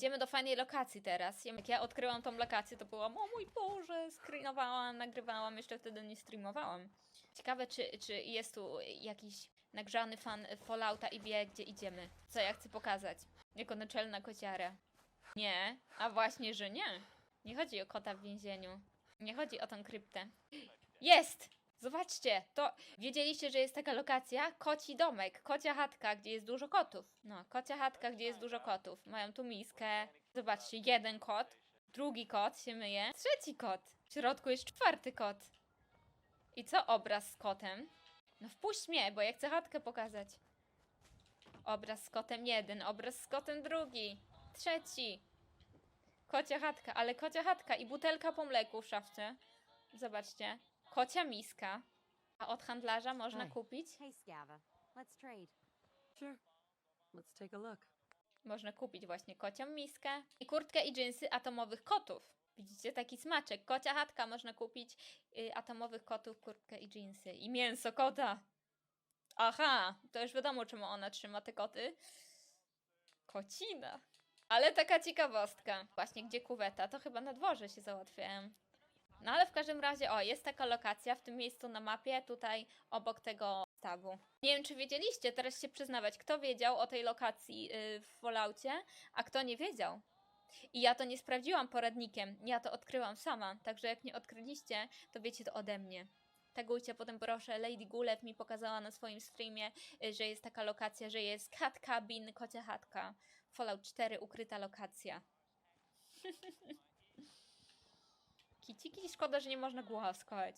idziemy do fajnej lokacji teraz. Jak ja odkryłam tą lokację, to byłam, o mój Boże, screenowałam, nagrywałam, jeszcze wtedy nie streamowałam. Ciekawe, czy, czy jest tu jakiś nagrzany fan Fallouta i wie, gdzie idziemy. Co ja chcę pokazać? Jako naczelna kociara. Nie, a właśnie, że nie. Nie chodzi o kota w więzieniu. Nie chodzi o tą kryptę. Jest! Zobaczcie, to wiedzieliście, że jest taka lokacja? Koci domek, kocia chatka, gdzie jest dużo kotów. No, kocia chatka, gdzie jest dużo kotów. Mają tu miskę. Zobaczcie, jeden kot, drugi kot się myje, trzeci kot. W środku jest czwarty kot. I co obraz z kotem? No wpuść mnie, bo ja chcę chatkę pokazać. Obraz z kotem jeden, obraz z kotem drugi, trzeci. Kocia chatka, ale kocia chatka i butelka po mleku w szafce. Zobaczcie. Kocia miska. A od handlarza można Hej. kupić? Hey, Scava. Let's trade. Sure. Let's take a look. Można kupić właśnie kocią miskę i kurtkę i dżinsy atomowych kotów. Widzicie, taki smaczek. Kocia chatka można kupić y, atomowych kotów, kurtkę i dżinsy. I mięso kota. Aha, to już wiadomo, czemu ona trzyma te koty. Kocina. Ale taka ciekawostka. Właśnie gdzie kuweta, to chyba na dworze się załatwiałem. No ale w każdym razie, o, jest taka lokacja w tym miejscu na mapie, tutaj obok tego stawu. Nie wiem, czy wiedzieliście, teraz się przyznawać, kto wiedział o tej lokacji yy, w Falloutie, a kto nie wiedział. I ja to nie sprawdziłam poradnikiem, ja to odkryłam sama, także jak nie odkryliście, to wiecie to ode mnie. Tagujcie potem proszę, Lady Gulew mi pokazała na swoim streamie, y, że jest taka lokacja, że jest cat cabin, kocia chatka. Fallout 4, ukryta lokacja. Kiciki, szkoda, że nie można głaskać.